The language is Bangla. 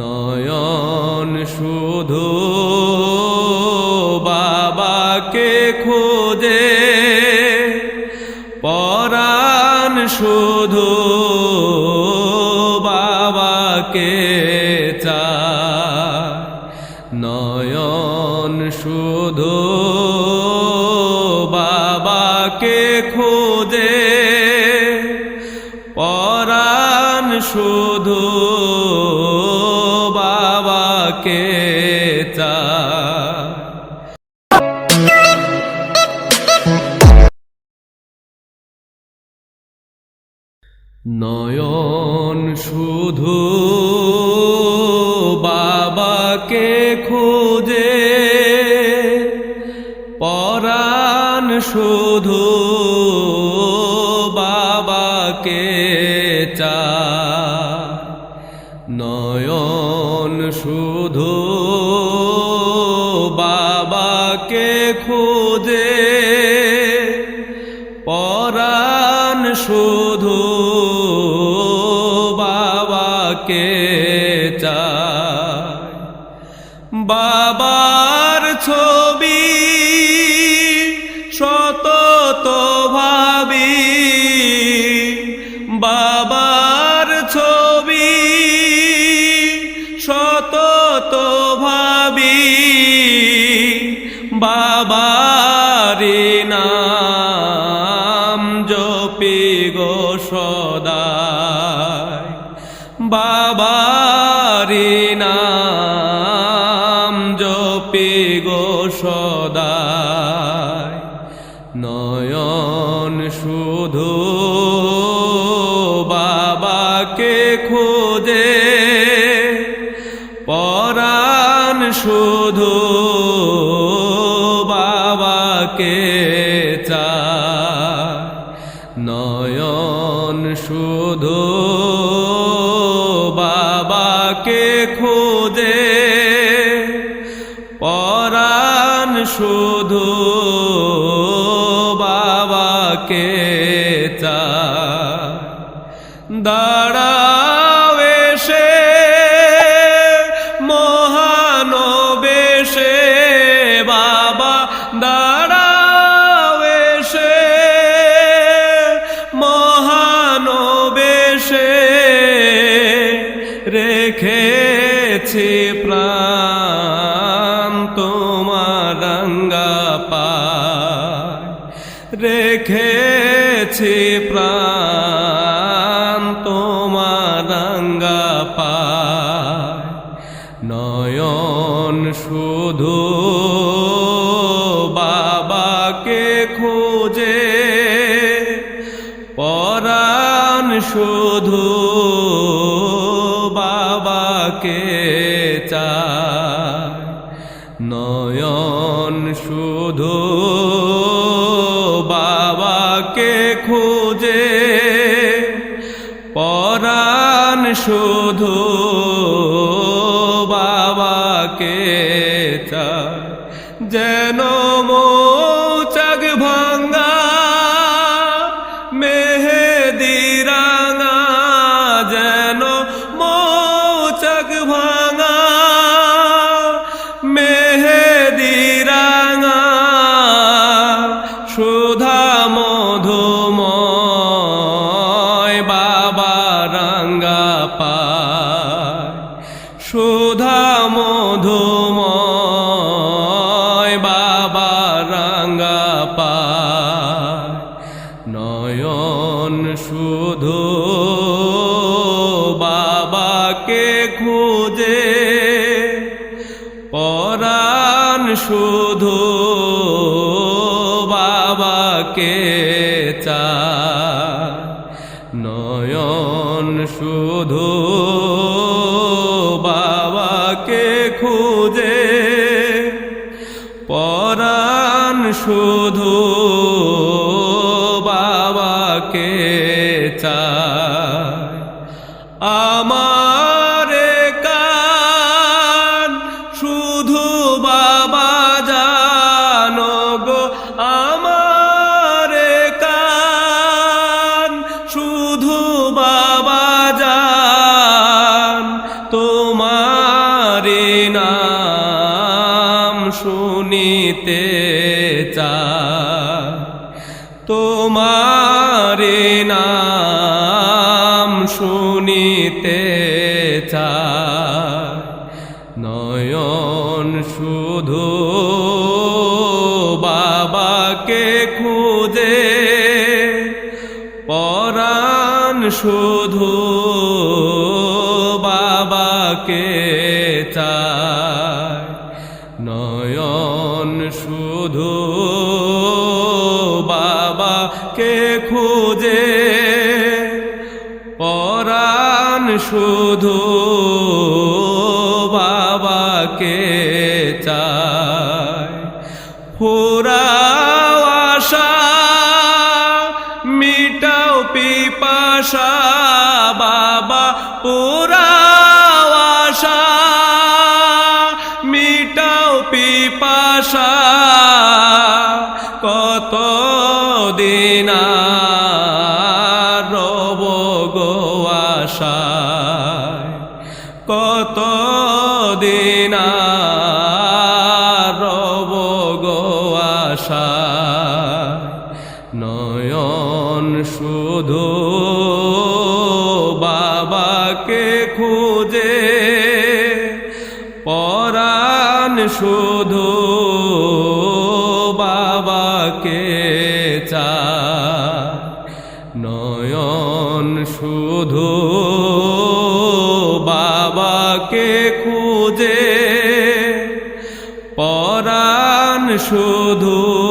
নয়ন শুধু বাবাকে খোঁজে পরাণ শুধু বাবাকে চায়। নয়ন শুধু বাবাকে খোঁজে পরাণ শুধু চায় নয়ন শুধু বাবাকে খোঁজে পরাণ শুধু বাবাকে চা নয়ন শুধু বাবাকে খোঁজে, পরাণ শুধু বাবাকে বাবার ছবি শত তো ভাবি, বাবার ছবি শত তো ভাবি। বাবারি নাম জপি গো সদায় বাবারি নাম জপি গো সদায় নয়ন শুধু নয়ন শুধু বাবাকে খোঁজে পরাণ শুধু বাবাকে চায়। দাঁড়াও মহানবেশে বাবা দাঁড়াও রেখেছি প্রাণ তোমার রঙ্গা পায়। নয়ন শুধু বাবাকে খোঁজে, পরাণ শুধু বাবাকে চায়। নয়ন শুধু বাবাকে খুঁজে পরাণ শুধু বাবাকে চায়। যেন মৌচাক ভাঙ্গা মেহেদি মধুময় বাবা রাঙ্গা পায়। সুধা মধুময় বাবা রাঙ্গা পায়। নয়ন শুধু বাবাকে খুঁজে, পরাণ শুধু বাবাকে চা নয়ন শুধু বাবাকে খুঁজে পরাণ শুধু নাম শুনিতে নয়ন শুধু বাবাকে খুঁজে পরাণ শুধু বাবাকে চায় নয়ন শুধু বাবাকে খুঁজে শুধু বাবাকে চায় ফুরাও আশা মিটাও পিপাসা বাবা পুরাও আশা মিটাও পিপাসা। কত দিন কত দিন রব গো নয়ন শুধু বাবাকে খুঁজে পরাণ শুধু বাবাকে চায়। নয়ন শুধু শুধু